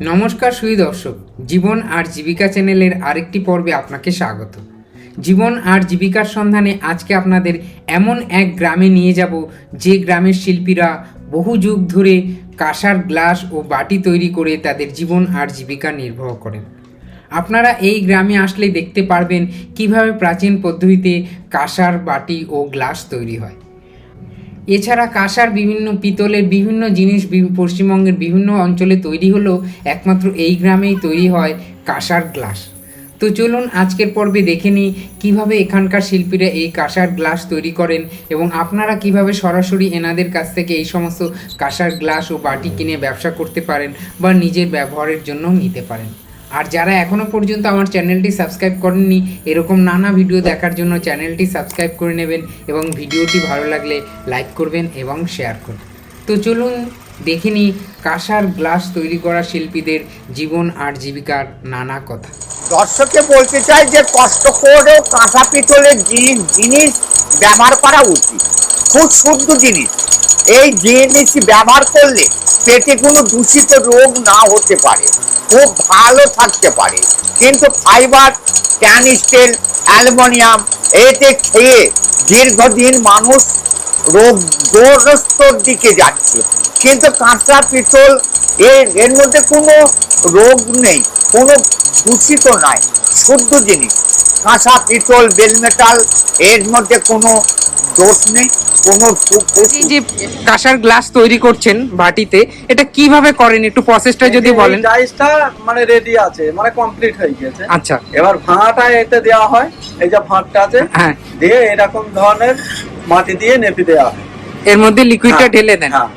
নমস্কার সুই দর্শক, জীবন আর জীবিকা চ্যানেলের আরেকটি পর্বে আপনাকে স্বাগত। জীবন আর জীবিকার সন্ধানে আজকে আপনাদের এমন এক গ্রামে নিয়ে যাব, যে গ্রামের শিল্পীরা বহু যুগ ধরে কাঁসার গ্লাস ও বাটি তৈরি করে তাদের জীবন আর জীবিকা নির্বাহ করেন। আপনারা এই গ্রামে আসলে দেখতে পারবেন কীভাবে প্রাচীন পদ্ধতিতে কাঁসার বাটি ও গ্লাস তৈরি হয়। এছাড়া কাঁসার বিভিন্ন পিতলের বিভিন্ন জিনিস পশ্চিমবঙ্গের বিভিন্ন অঞ্চলে তৈরি হলেও একমাত্র এই গ্রামেই তৈরি হয় কাঁসার গ্লাস। তো চলুন আজকের পর্বে দেখে নিই কীভাবে এখানকার শিল্পীরা এই কাঁসার গ্লাস তৈরি করেন এবং আপনারা কীভাবে সরাসরি এনাদের কাছ থেকে এই সমস্ত কাঁসার গ্লাস ও বাটি কিনে ব্যবসা করতে পারেন বা নিজের ব্যবহারের জন্য নিতে পারেন। আর যারা এখনও পর্যন্ত আমার চ্যানেলটি সাবস্ক্রাইব করেননি, এরকম নানা ভিডিও দেখার জন্য চ্যানেলটি সাবস্ক্রাইব করে নেবেন এবং ভিডিওটি ভালো লাগলে লাইক করবেন এবং শেয়ার করবেন। তো চলুন দেখে নিই কাঁসার গ্লাস তৈরি করা শিল্পীদের জীবন আর জীবিকার নানা কথা। দর্শককে বলতে চাই যে কষ্ট করেও কাঁসা পিতলের জিনিস জিনিস ব্যবহার করা উচিত। খুব শুদ্ধ জিনিস। এই জিনিস ব্যবহার করলে পেটে কোনো দূষিত রোগ না হতে পারে। খুব ভালো থাকতে পারে। কিন্তু ফাইবার ক্যান স্টিল, অ্যালুমিনিয়াম, এতে খেয়ে দীর্ঘদিন মানুষ রোগগ্রস্তর দিকে যাচ্ছে। কিন্তু কাঁচা পিতল এর এর মধ্যে কোনো রোগ নেই, কোনো দূষিত নয়, শুদ্ধ জিনিস। কাঁচা পিতল, বেল মেটাল, এর মধ্যে কোনো দোষ নেই কোনো যে কাঁসার গ্লাস তৈরি করছেন বাটিতে এটা কীভাবে করেন? একটু প্রসেসটা যদি বলেন। ডাইসটা মানে রেডি আছে মানে কমপ্লিট হয়ে গেছে আচ্ছা। এবার ভাঁটা এতে দেওয়া হয় এই যে ভাঁটটা আছে হ্যাঁ। দিয়ে এরকম ধরনের মাটি দিয়ে নেপে দেওয়া হয়। এর মধ্যে লিকুইডটা হ্যাঁ, ঢেলে দেন। হ্যাঁ।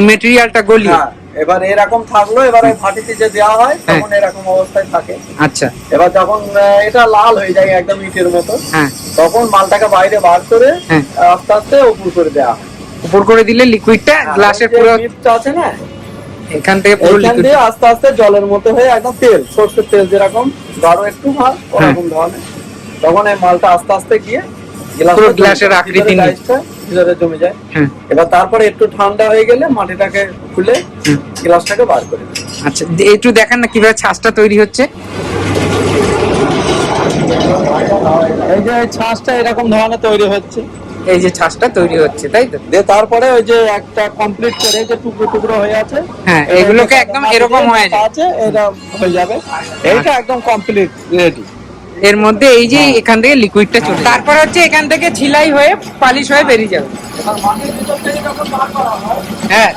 মেটেরিয়ালটা গলিয়ে। হ্যাঁ। এবার এরকম থাকল এবার ওই ভাটিতে যে দেওয়া হয় তখন এরকম অবস্থায় থাকে। আচ্ছা। এবার যখন এটা লাল হয়ে যায় একদম ইটের মতো হ্যাঁ। তখন মালটাকে বাইরে বার করে হ্যাঁ। আস্তে আস্তে উপর করে দেওয়া হয়। উপর করে দিলে লিকুইডটা গ্লাসের পুরো আছে না এখান থেকে পুরো লিকুইড আস্তে আস্তে জলের মতো হয়ে একদম তেল সর্ষের তেল যেরকম গাঢ় একটু হয় ওরকম ধরনের। তখন এই মালটা আস্তে আস্তে গিয়ে পুরো গ্লাসের আকৃতি ভিতরে ভিতরে জমে যায়। এবার তারপরে একটু ঠান্ডা হয়ে গেলে মাটিটাকে খুলে গ্লাসটাকে বার করে আচ্ছা একটু দেখান না কীভাবে ছাঁচটা তৈরি হচ্ছে। এই যে ছাঁচটা এরকম ধরনের তৈরি হচ্ছে। এই যে ছাঁচটা তৈরি হচ্ছে তাই তো? দিয়ে তারপরে ওই যে একটা কমপ্লিট করে যে টুকরো টুকরো হয়ে আছে। হ্যাঁ, এগুলোকে একদম এরকম হয়ে। আছে এটা হয়ে যাবে। এইটা একদম কমপ্লিট রেডি এর মধ্যে এই যে হ্যাঁ। এখান থেকে লিকুইডটা চলে তারপর হচ্ছে এখান থেকে ছিলাই হয়ে পালিশ হয়ে বেরিয়ে যাবে। হয়। হ্যাঁ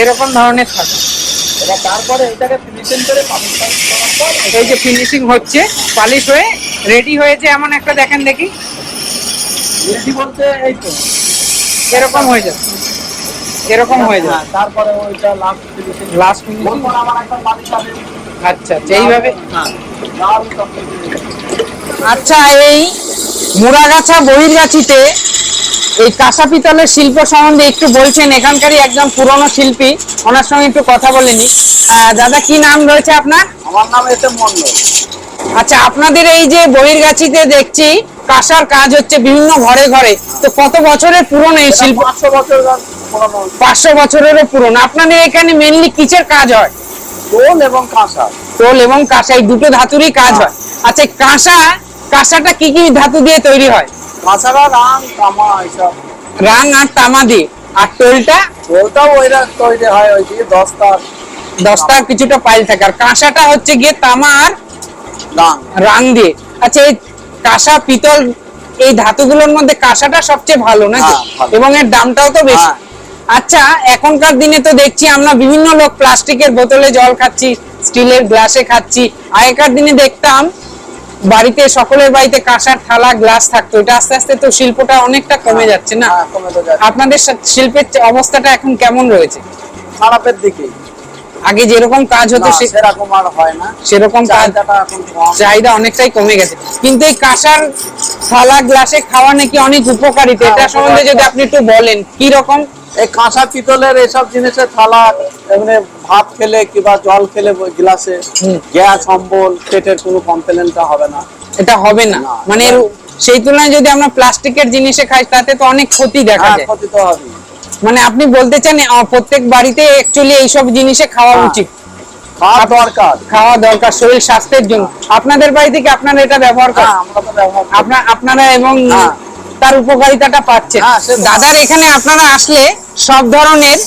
এরকম ধরনের থাকে। তারপরে এটাকে ফিনিশিং করে এই যে ফিনিশিং হচ্ছে পালিশ হয়ে রেডি হয়েছে এমন একটা দেখেন দেখি। রেডি বলতে এই তো। এরকম হয়ে যাবে। এরকম হয়ে যাবে হ্যাঁ, তারপরে ওইটা লাস্ট লাস্ট ওরপর আমার একটা পানি পাবে আচ্ছা আচ্ছা এইভাবে? হ্যাঁ। আচ্ছা এই মুরাগাছা বহির্গাছিতে এই কাঁসা পিতলের শিল্প সম্বন্ধে একটু বলছেন এখানকারই একজন পুরনো শিল্পী। ওনার সঙ্গে একটু কথা বলে নি দাদা কি নাম রয়েছে আপনার? আমার নাম এসে মন্ডল আচ্ছা আপনাদের এই যে বহির্গাছিতে দেখছি কাঁসার কাজ হচ্ছে বিভিন্ন ঘরে ঘরে। তো কত বছরের পুরনো এই শিল্প? পাঁচশো বছর পাঁচশো বছরেরও পুরনো। আপনাদের এখানে মেনলি কিসের কাজ হয়? দোল এবং কাঁসা। টোল এবং কাঁসা এই দুটো ধাতুরই কাজ হয়। আচ্ছা কাঁসা কাঁসাটা কি কি ধাতু দিয়ে তৈরি হয়? কাঁসারা রাং কামা এইসব। রাং আর তামা দিয়ে। আর টোলটা দোলটাও ওইরা তৈরি হয় ওই দিয়ে দশটার দশটার কিছুটা পাইল থাকে। আর কাঁসাটা হচ্ছে গিয়ে তামা আর রাং রাং দিয়ে। আচ্ছা এই কাঁসা পিতল এই ধাতুগুলোর মধ্যে কাঁসাটা সবচেয়ে ভালো নাকি? হ্যাঁ, এবং এর দামটাও তো বেশি। হ্যাঁ। আচ্ছা এখনকার দিনে তো দেখছি আমরা বিভিন্ন লোক প্লাস্টিকের বোতলে জল খাচ্ছি স্টিলের গ্লাসে খাচ্ছি। আগেকার দিনে দেখতাম বাড়িতে সকলের বাড়িতে কাঁসার থালা গ্লাস থাকতো। এটা আস্তে আস্তে তো শিল্পটা অনেকটা কমে যাচ্ছে না? হ্যাঁ, আপনাদের শিল্পের অবস্থাটা এখন কেমন রয়েছে? খারাপের দিকে আগে যেরকম কাজ হতো সেরকম আর হয় না। সেরকম চাহিদা অনেকটাই কমে গেছে। কিন্তু এই কাঁসার থালা গ্লাসে খাওয়া নাকি অনেক উপকারিতা। হ্যাঁ, এটা সম্বন্ধে যদি আপনি একটু বলেন কি রকম এই কাঁসা পিতলের এসব জিনিসের থালা এমনি ভাত খেলে কিংবা জল খেলে গ্লাসে গ্যাস অম্বল পেটের কোনো কমপ্লেনটা হবে না। এটা হবে না। মানে সেই তুলনায় যদি আমরা প্লাস্টিকের জিনিসে খাই তাতে তো অনেক ক্ষতি দেখা হ্যাঁ যায়। ক্ষতি তো হবে মানে আপনি বলতে চান প্রত্যেক বাড়িতে অ্যাকচুয়ালি এইসব জিনিসে খাওয়া হ্যাঁ। উচিত? খাওয়া দরকার। খাওয়া দরকার শরীর স্বাস্থ্যের জন্য। আপনাদের বাড়ি থেকে আপনারা এটা ব্যবহার হ্যাঁ করেন আপনারা এবং হ্যাঁ। তার উপকারিতাটা পাচ্ছেন। হ্যাঁ, দাদার এখানে আপনারা আসলে সব ধরনের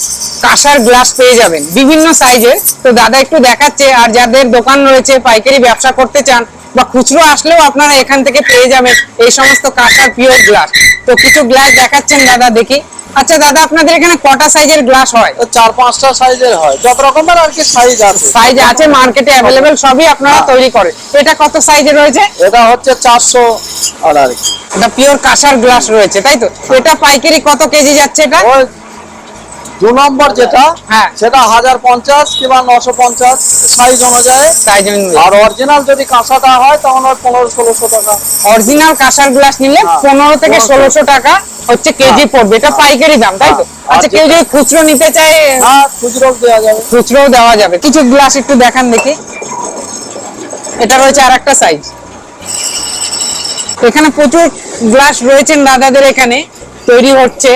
কাঁসার গ্লাস পেয়ে যাবেন বিভিন্ন সাইজের। তো দাদা একটু দেখাচ্ছে আর যাদের দোকান রয়েছে পাইকারি ব্যবসা করতে চান বা খুচরো আসলেও আপনারা এখান থেকে পেয়ে যাবেন এই সমস্ত কাঁসার পিওর গ্লাস তো কিছু গ্লাস দেখাচ্ছেন দাদা দেখি। আচ্ছা দাদা আপনাদের এখানে কটা সাইজের গ্লাস হয়? চার পাঁচটা সাইজের হয়। যত রকমের আর কি সাইজ আছে। সাইজ আছে মার্কেটে অ্যাভেলেবেল সবই আপনারা হ্যাঁ। তৈরি করেন। এটা কত সাইজের রয়েছে? এটা হচ্ছে চারশো আর এটা পিওর কাঁসার গ্লাস রয়েছে তাই তো? এটা পাইকারি কত কেজি যাচ্ছে এটা? দু নম্বর যেটা হ্যাঁ। সেটা হাজার পঞ্চাশ কিংবা নশো পঞ্চাশ সাইজ অনুযায়ী আর অরিজিনাল যদি কাঁসাটা হয় তখন ওই পনেরো ষোলোশো টাকা। অরিজিনাল কাঁসার গ্লাস নিলে হ্যাঁ, পনেরো থেকে ষোলোশো টাকা হচ্ছে কেজি হ্যাঁ, পড়বে। এটা পাইকারি দাম তাই তো? আচ্ছা কেউ যদি খুচরো নিতে চায় খুচরো দেওয়া যাবে। খুচরোও দেওয়া যাবে। কিছু গ্লাস একটু দেখান দেখি। এটা রয়েছে আর একটা সাইজ এখানে প্রচুর গ্লাস রয়েছেন দাদাদের এখানে। তৈরি হচ্ছে।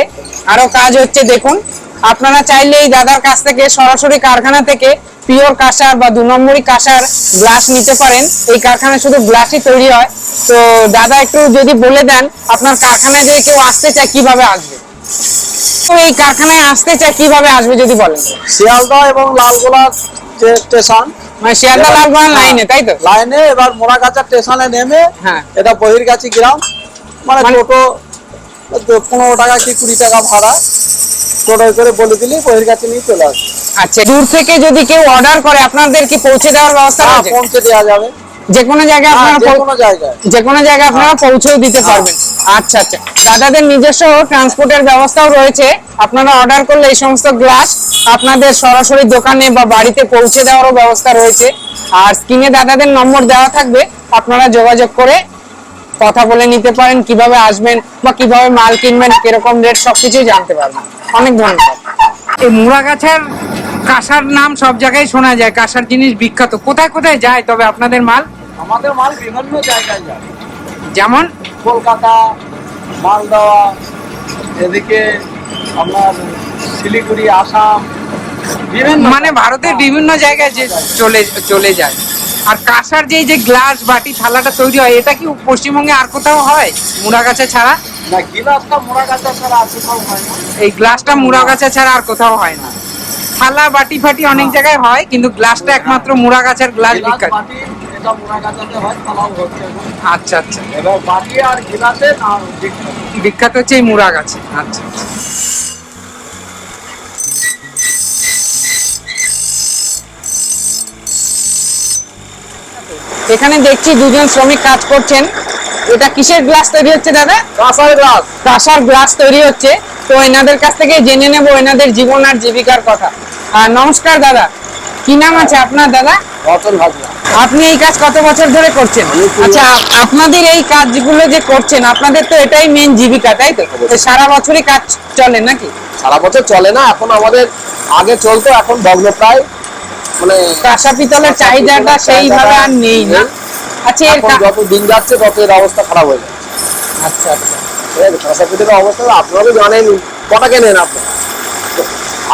আরও কাজ হচ্ছে দেখুন। আপনারা চাইলে এই দাদার কাছ থেকে সরাসরি কারখানা থেকে পিওর কাঁসার বা দু নম্বরই কাঁসার গ্লাস নিতে পারেন। এই কারখানায় শুধু গ্লাসই তৈরি হয়। তো দাদা একটু যদি বলে দেন আপনার কারখানায় যদি কেউ আসতে চায় কীভাবে আসবে? তো এই কারখানায় আসতে চায় কীভাবে আসবে যদি বলেন? শিয়ালদা এবং লালগোলা যে স্টেশন মানে শিয়ালদা লালগোলা লাইনে তাই তো? লাইনে এবার মোড়াগাছা স্টেশনে নেমে হ্যাঁ। এটা বহিরগাছি গ্রাম। মানে মানে- টোটো পনেরো টাকা কি কুড়ি টাকা ভাড়া। টোটোয় করে বলে দিলেই বহিরগাছি নিয়ে চলে আসবে। আচ্ছা দূর থেকে যদি কেউ অর্ডার করে আপনাদের কি পৌঁছে দেওয়ার ব্যবস্থা হ্যাঁ আছে? পৌঁছে দেওয়া যাবে। যে কোনো জায়গায় হ্যাঁ, আপনারা যে কোনো জায়গায়। যে কোনো জায়গায় আপনারা পৌঁছেও দিতে হ্যাঁ। পারবেন। আচ্ছা আচ্ছা। দাদাদের নিজস্ব ট্রান্সপোর্টের ব্যবস্থাও রয়েছে। আপনারা অর্ডার করলে এই সমস্ত গ্লাস আপনাদের সরাসরি দোকানে বা বাড়িতে পৌঁছে দেওয়ারও ব্যবস্থা রয়েছে। আর স্ক্রিনে দাদাদের নম্বর দেওয়া থাকবে। আপনারা যোগাযোগ করে কথা বলে নিতে পারেন কীভাবে আসবেন বা কীভাবে মাল কিনবেন কীরকম রেট সবকিছুই জানতে পারবেন। অনেক ধন্যবাদ। এই মুড়াগাছার কাঁসার নাম সব জায়গায় শোনা যায় কাঁসার জিনিস বিখ্যাত। কোথায় কোথায় যায় তবে আপনাদের মাল? আমাদের মাল বিভিন্ন জায়গায় যায়। যেমন? কলকাতা মালদা এদিকে আপনার শিলিগুড়ি আসাম বিভিন্ন মানে ভারতের বিভিন্ন জায়গায় যে চলে চলে যায়। আর কাঁসার যে যে গ্লাস বাটি থালাটা তৈরি হয় এটা কি পশ্চিমবঙ্গে আর কোথাও হয় মুড়াগাছা ছাড়া? হয় এই গ্লাসটা মুড়াগাছা ছাড়া আর কোথাও হয় না। থালা বাটি ফাটি অনেক জায়গায় হয় কিন্তু গ্লাসটা একমাত্র মুড়াগাছার গ্লাস বিখ্যাত। হয় আচ্ছা আচ্ছা। এবার বাটি আর গিলাসে বিখ্যাত। বিখ্যাত হচ্ছে এই মুড়াগাছা। আচ্ছা আচ্ছা। এখানে দেখছি দুজন শ্রমিক কাজ করছেন। এটা কিসের গ্লাস তৈরি হচ্ছে দাদা? কাঁসার গ্লাস কাঁসার গ্লাস তৈরি হচ্ছে। তো এনাদের কাছ থেকে জেনে নেব এনাদের জীবন আর জীবিকার কথা। আর নমস্কার দাদা। কি নাম আছে আপনার দাদা? রতন আপনি এই কাজ কত বছর ধরে করছেন? আচ্ছা আপনাদের এই কাজগুলো যে করছেন আপনাদের তো এটাই মেন জীবিকা তাই তো? তো সারা বছরই কাজ চলে নাকি? সারা বছর চলে না এখন আমাদের আগে চলতো এখন ভগ্ন প্রায় মানে কাঁসা পিতলের চাহিদাটা সেইভাবে আর নেই না? আচ্ছা এর যত দিন যাচ্ছে তত এর অবস্থা খারাপ হয়ে যাচ্ছে আচ্ছা আচ্ছা। ঠিক আছে কাঁসা পিঠের অবস্থা আপনারা তো জানেন কটা কেনেন আপনারা?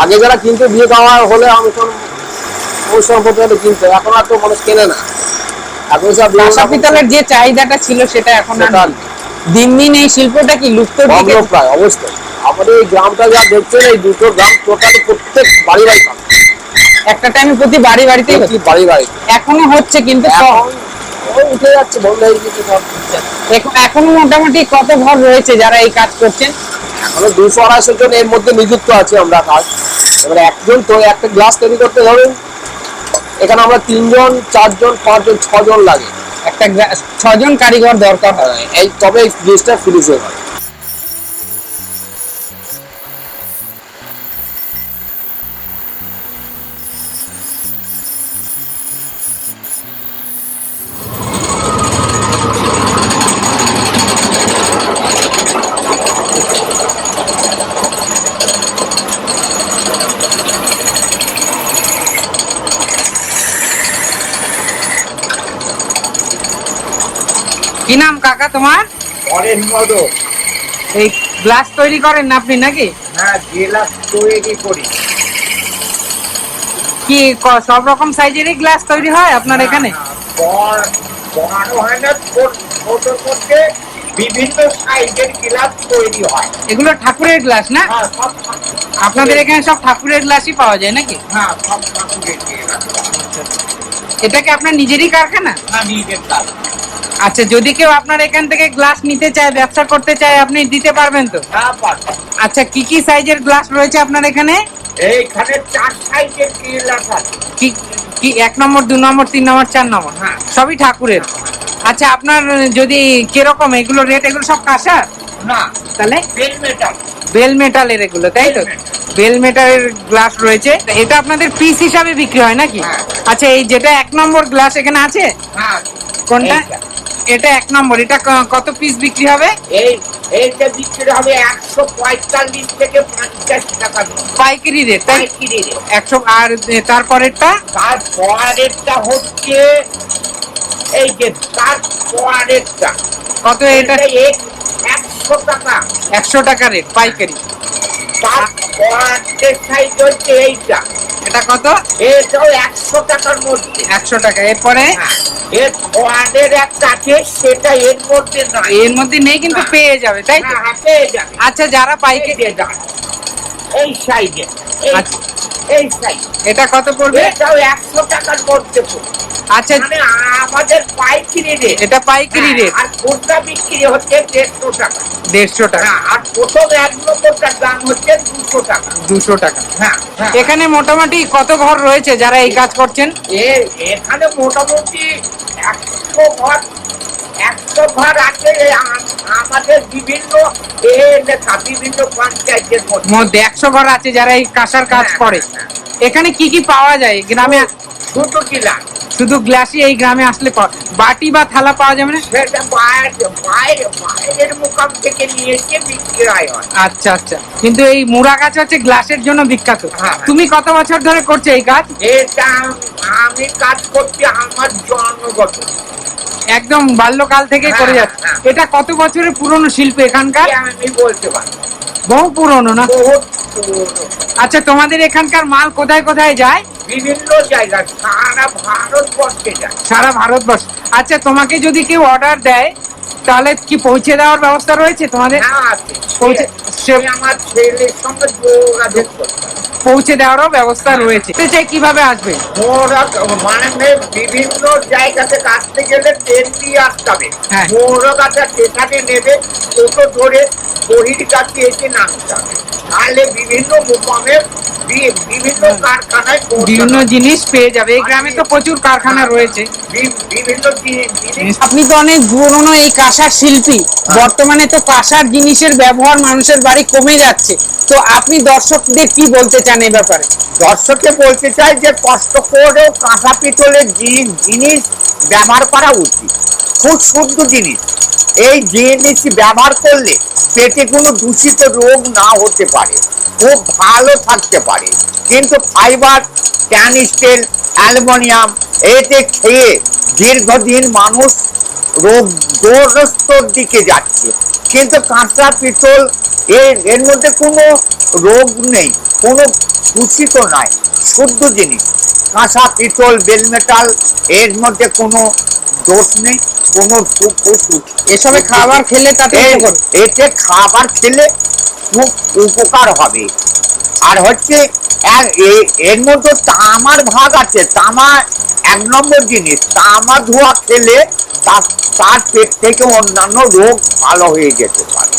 আগে যারা কিনতে বিয়ে খাওয়া হলে আমি ওই সম্পর্কে কিনতে এখন আর তো মানুষ কেনে না। এখন সব বিভিন্ন কাঁসা রকম পিতলের যে চাহিদাটা ছিল সেটা এখন আর দিন দিন এই শিল্পটা কি লুপ্ত দিকে প্রায় অবশ্যই। আমাদের এই গ্রামটা যা দেখছেন এই দুটো গ্রাম টোটালি প্রত্যেক বাড়ি বাড়ি একটা টাইমে প্রতি বাড়ি বাড়িতেই। বাড়ি বাড়ি। এখনও হচ্ছে কিন্তু উঠে যাচ্ছে বন্ধ হয়ে গেছে সব এখন- এখনও মোটামুটি কত ঘর রয়েছে যারা এই কাজ করছেন? এখনও দুশো আড়াইশো জন এর মধ্যে নিযুক্ত আছি আমরা কাজ। এবারে একজন তো একটা গ্লাস তৈরি করতে ধরুন এখানে আমরা তিনজন চারজন পাঁচজন ছজন লাগে। একটা ছজন কারিগর দরকার হয়। এই তবে জিনিসটা ফিনিশ হয়ে গেল। তোমার? এই গ্লাস তৈরি করেন না আপনি নাকি? হ্যাঁ গ্লাস তৈরি করি। কি সব রকম সাইজেরই গ্লাস তৈরি হয় আপনার এখানে? বড় বড় হয় না ছোট ছোটোর বিভিন্ন সাইজের গ্লাস তৈরি হয়। এগুলো ঠাকুরের গ্লাস না? হ্যাঁ আপনাদের এখানে সব ঠাকুরের গ্লাসই পাওয়া যায় নাকি? হ্যাঁ সব ঠাকুরের গ্লাস। এটা কি আপনার নিজেরই কারখানা? হ্যাঁ নিজের কাজ আচ্ছা যদি কেউ আপনার এখান থেকে গ্লাস নিতে চায় ব্যবসা করতে চায় আপনি দিতে পারবেন তো? আচ্ছা কি কি সাইজের গ্লাস রয়েছে আপনার এখানে? এইখানে চার সাইজের গ্লাস আছে? কি কি এক নম্বর দু নম্বর তিন নম্বর চার নম্বর? হ্যাঁ। সবই ঠাকুরের। আচ্ছা আপনার যদি কীরকম এগুলো রেট এগুলো সব কাঁসার? না তাহলে? বেল মেটাল বেল মেটালের এগুলো তাই তো? বেল মেটালের গ্লাস রয়েছে। এটা আপনাদের পিস হিসাবে বিক্রি হয় নাকি? হ্যাঁ। আচ্ছা এই যেটা এক নম্বর গ্লাস এখানে আছে? হ্যাঁ কোনটা। এটা এক নম্বর। এটা কত পিস বিক্রি হবে? এই এইটা বিক্রি হবে একশো পঁয়তাল্লিশ থেকে পঞ্চাশ টাকা পাইকারি রেট তাই? পাইকারি রেট একশো আর তারপরেরটা? তার পরেরটা হচ্ছে এই যে তার পরেরটা কত এটা? একশো টাকা। একশো টাকা রেট পাইকারি। তার পরের সাইজ হচ্ছে এইটা। এটা কত? এটাও একশো টাকার মধ্যে। একশো টাকা। এরপরে? হ্যাঁ, এর পরের একটা আছে সেটা এর মধ্যে নয়। এর মধ্যে নেই কিন্তু পেয়ে যাবে তাই তো? হ্যাঁ, হ্যাঁ, পেয়ে যাবে। আচ্ছা যারা পাইকারি যে দাঁড়া। এই সাইজে এই আচ্ছা। সাইজ এটা কত পড়বে? এটাও একশো টাকার মধ্যে আচ্ছা। মানে আমাদের পাইকারি রেট এটা পাইকারি রেট আর খুচরা বিক্রি হচ্ছে দেড়শো টাকা। দেড়শো টাকা। হ্যাঁ আর প্রথম এক নম্বরটার দাম হচ্ছে দুশো টাকা। দুশো টাকা। হ্যাঁ হ্যাঁ। এখানে মোটামুটি কত ঘর রয়েছে যারা এই কাজ করছেন? এখানে মোটামুটি একশো ঘর একশো ঘর আছে আমাদের বিভিন্ন এ বিভিন্ন পঞ্চায়েতের মধ্যে। একশো ঘর আছে যারা এই কাঁসার কাজ হ্যাঁ, করে। হ্যাঁ, এখানে কি কি পাওয়া যায়? গ্রামে দুটো কিলা শুধু গ্লাসই এই গ্রামে আসলে বাটি বা থালা পাওয়া যাবে না? সেটা বাইরে বাইরে বাইরের মুকাম থেকে নিয়ে এসে বিক্রি হয়। আচ্ছা আচ্ছা। কিন্তু এই মুড়া গাছ হচ্ছে গ্লাসের জন্য বিখ্যাত। হ্যাঁ। তুমি কত বছর ধরে করছ এই কাজ? এটা আমি কাজ করছি আমার জন্মগত। একদম বাল্যকাল থেকে হ্যাঁ, করে যাচ্ছে। হ্যাঁ। এটা কত বছরের পুরনো শিল্প এখানকার? আমি বলতে পারি বহু পুরনো না? আচ্ছা তোমাদের এখানকার মাল কোথায় কোথায় যায়? বিভিন্ন জায়গায় সারা ভারতবর্ষে যায়। সারা ভারতবর্ষ। আচ্ছা তোমাকে যদি কেউ অর্ডার দেয় তাহলে কি পৌঁছে দেওয়ার ব্যবস্থা রয়েছে তোমাদের? হ্যাঁ পৌঁছে- আমার ছেলের সঙ্গে যোগাযোগ করতে হবে। পৌঁছে দেওয়ারও ব্যবস্থা রয়েছে। তো চাই কীভাবে আসবে? মানে বিভিন্ন জায়গাতে কাটতে গেলে ট্রেন দিয়ে আসতে হবে। হ্যাঁ। মোরা গাছা স্টেশনে নেবে টোটো ধরে বহির কাছে এসে নামতে হবে। তাহলে বিভিন্ন মোকামে বিভিন্ন কারখানায় বিভিন্ন জিনিস পেয়ে যাবে। এই গ্রামে তো প্রচুর কারখানা রয়েছে। বিভিন্ন আপনি তো অনেক পুরনো এই কাঁসার শিল্পী। বর্তমানে তো কাঁসার জিনিসের ব্যবহার মানুষের বাড়ি কমে যাচ্ছে। তো আপনি দর্শকদের কি বলতে চান? এই ব্যাপারে। দর্শককে বলতে চাই যে কষ্ট করেও কাঁসা পিতলের জিনিস ব্যবহার করা উচিত। খুব শুদ্ধ জিনিস। এই জিনিস ব্যবহার করলে পেটে কোনো দূষিত রোগ না হতে পারে। খুব ভালো থাকতে পারে। কিন্তু ফাইবার ক্যানিস্টেল অ্যালুমিনিয়াম, এতে খেয়ে দীর্ঘদিন মানুষ রোগ গ্রস্তর দিকে যাচ্ছে। কিন্তু কাঁচা পিতল এর এর মধ্যে কোনো রোগ নেই। কোনো দূষিত নয় শুদ্ধ জিনিস। কাঁচা পিতল বেল মেটাল এর মধ্যে কোনো দোষ নেই কোনো এসবে খাবার খেলে তাতে এতে খাবার খেলে খুব উপকার হবে। আর হচ্ছে এর মধ্যে তামার ভাগ আছে। তামা এক নম্বর জিনিস তামা ধোয়া খেলে তার পেট থেকে অন্যান্য রোগ ভালো হয়ে যেতে পারে।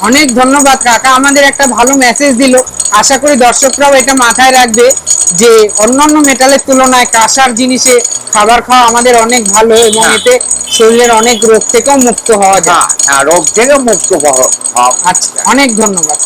অনেক ধন্যবাদ কাকা। আমাদের একটা ভালো মেসেজ দিল। আশা করি দর্শকরাও এটা মাথায় রাখবে যে অন্যান্য মেটালের তুলনায় কাঁসার জিনিসে খাবার খাওয়া আমাদের অনেক ভালো এবং হ্যাঁ। এতে শরীরের অনেক রোগ থেকেও মুক্ত হওয়া যায়। হ্যাঁ হ্যাঁ রোগ থেকে মুক্ত হওয়া- হওয়া আচ্ছা অনেক ধন্যবাদ।